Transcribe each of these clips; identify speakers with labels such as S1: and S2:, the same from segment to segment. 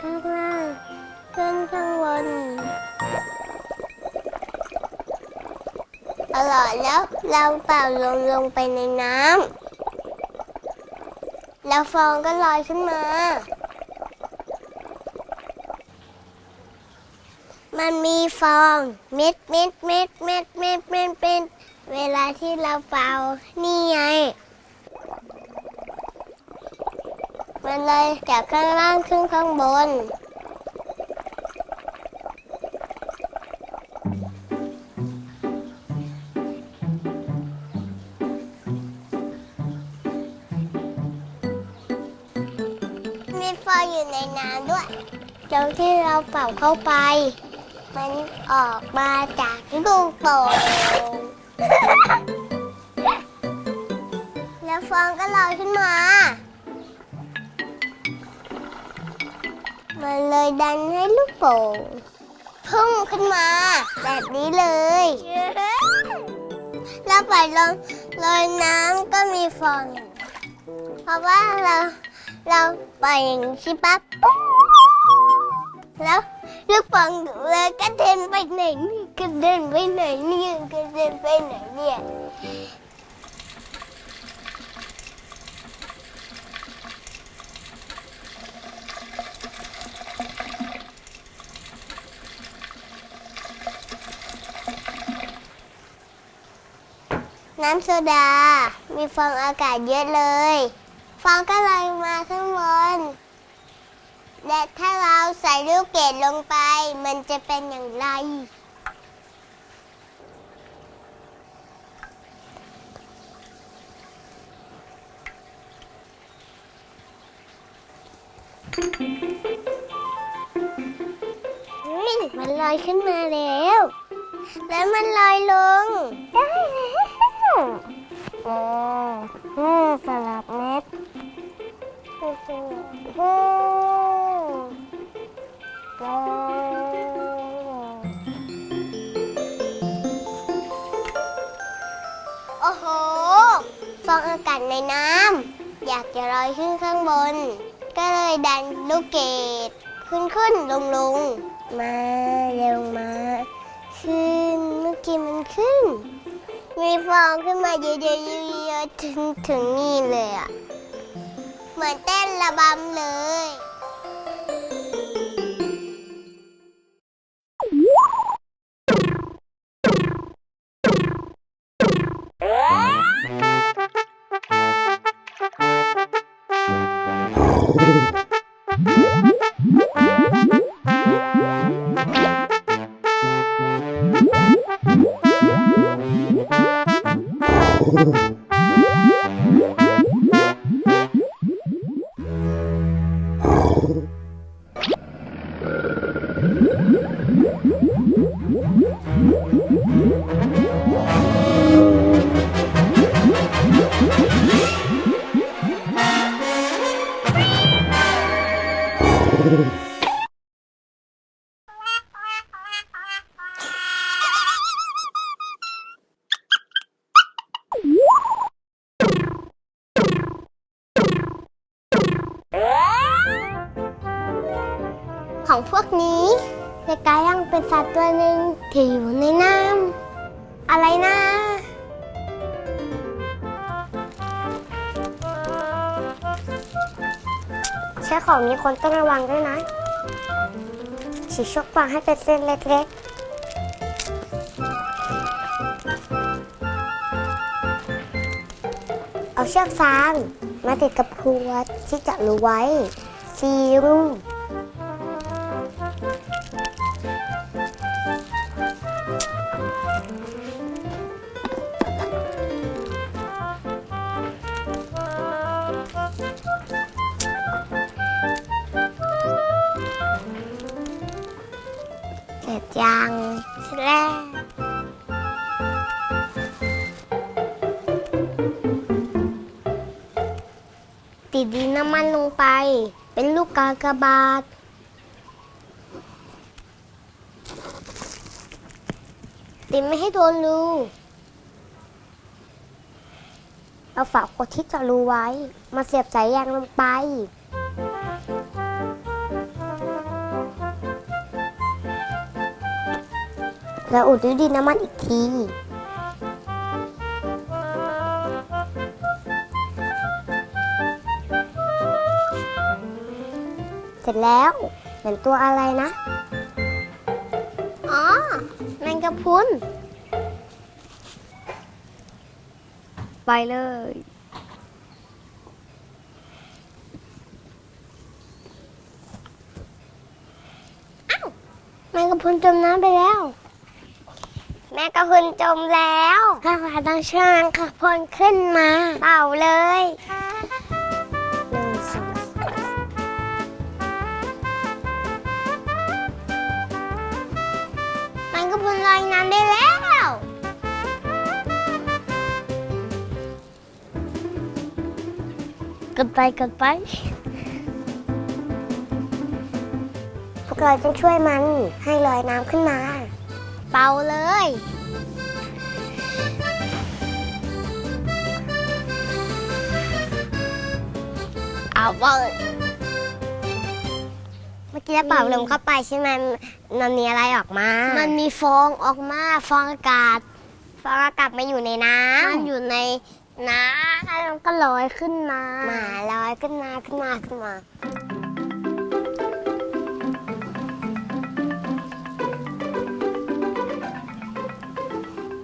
S1: ข้างล่างขึ้นข้างบนอร่อยแล้วเราเป่าลงลงไปในน้ำแล้วฟองก็ลอยขึ้นมา มันมีฟองเม็ดเม็ดเม็ดเม็ดเม็ดเม็ดเม็ดเวลาที่เราเป่านี่ไง มันเลยจากข้างล่างขึ้นข้างบน มีฟองอยู่ในน้ำด้วยตรงที่เราเป่าเข้าไป มันออกมาจากลูกโป่งแล้วฟองก็ลอยขึ้นมา มันเลยดันให้ลูกโป่งพุ่งขึ้นมา แบบนี้เลย แล้วไปลงลอยน้ำก็มีฟอง เพราะว่าเราเราไปอย่างนี้ใช่ปั๊บแล้วลูกโป่งเลยกระเด็นไปไหนนี่กระเด็นไปไหนเนี่ยกระเด็นไปไหนเนี่ย น้ำโซดา มีฟองอากาศเยอะเลย ฟองก็ลอยมาข้างบน และถ้าเราใส่ลูกเกดลงไป มันจะเป็นอย่างไรเฮ้ยมันลอยขึ้นมาแล้ว แล้วมันลอยลง ได้แล้ว โอ้อืมสลับเม็ดโอ้โหโอ้โอ้โอ้โห ฟองอากาศในน้ำ อยากจะลอยขึ้นข้างบน ก็เลยดันลูกเกดขึ้นขึ้นลงลงมา เร็วมา ขึ้นเมื่อกี้มันขึ้น มีฟองขึ้นมาเยอะๆเยอะๆถึงถึงนี่เลยอะ เหมือนเต้นระบำเลย ของพวกนี้ ในกายยังเป็นสัตว์ตัวหนึ่งที่อยู่ในน้ำอะไรนะใช้ของมีคนต้องระวังด้วยนะฉีกชกวางให้เป็นเส้นเล็กๆ เอาเชือกฟางมาติดกับพรวดที่จะรู้ไว้ซีรุ่ม ติดดินน้ำมันลงไป เป็นลูกกากบาท ติดไม่ให้โดนรูเอาฝาขวดที่เจะรูไว้ มาเสียบสายยางลงไป แล้วอุดด้วยดินน้ำมันอีกที สร็จแล้วเห็นตัวอะไรนะ อ๋อแมงกะพรุน
S2: ไปเลย
S1: แมงกะพรุนจมน้ำไปแล้ว แมงกะพรุนจมแล้วข้าพาต้องเชิญแมงกะพรุนขึ้นมาเป่าเลย ได้แล้ว กดไปกดไปพวกเราต้องช่วยมันให้ลอยน้ำขึ้นมา เป่าเลย เอาเป่าเมื่อ กี้เราเป่าลมเข้าไปใช่ไหมมันมีอะไรออกมามันมีฟองออกมาฟองอากาศฟองอากาศมาอยู่ในน้ำมันอยู่ในน้ำแล้วมันก็ลอยขึ้นมามาลอยขึ้นมาขึ้นมาขึ้นมา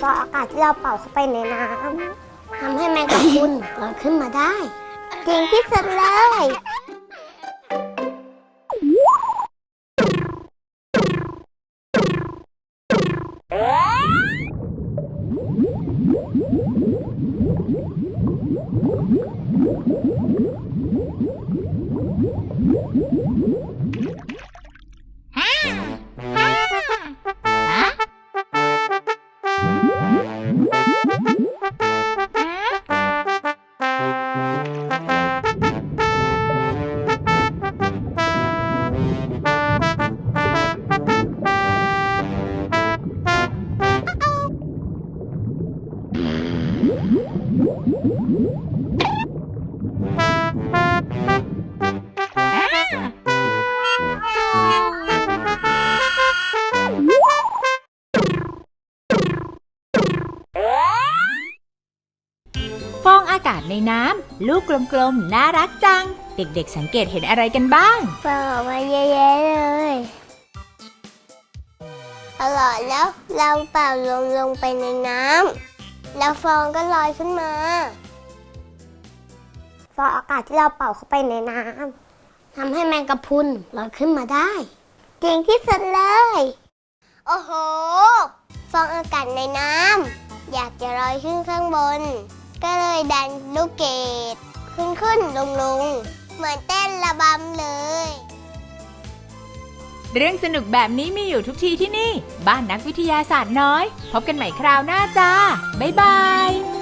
S1: ฟองอากาศที่เราเป่าเข้าไปในน้ำทำให้แมงกะพรุนลอยขึ้นมาได้ เก่งที่สุดเลย
S3: ฟ ในน้ำลูกกลมๆ น่ารักจัง เด็กๆสังเกตเห็นอะไรกันบ้าง
S1: เป่ามาเยอะๆเลยอร่อยแล้วเราเป่าลงลงไปในน้ำแล้วฟองก็ลอยขึ้นมาฟองอากาศที่เราเป่าเข้าไปในน้ำทำให้แมงกะพรุนลอยขึ้นมาได้เก่งที่สุดเลย โอ้โห ฟองอากาศในน้ำอยากจะลอยขึ้นข้างบน ก็เลยดันลูกเกดขึ้นขึ้นลงลงเหมือนเต้นระบำเลย
S3: เรื่องสนุกแบบนี้มีอยู่ทุกทีที่นี่ บ้านนักวิทยาศาสตร์น้อย พบกันใหม่คราวหน้าจ้า บ๊ายบาย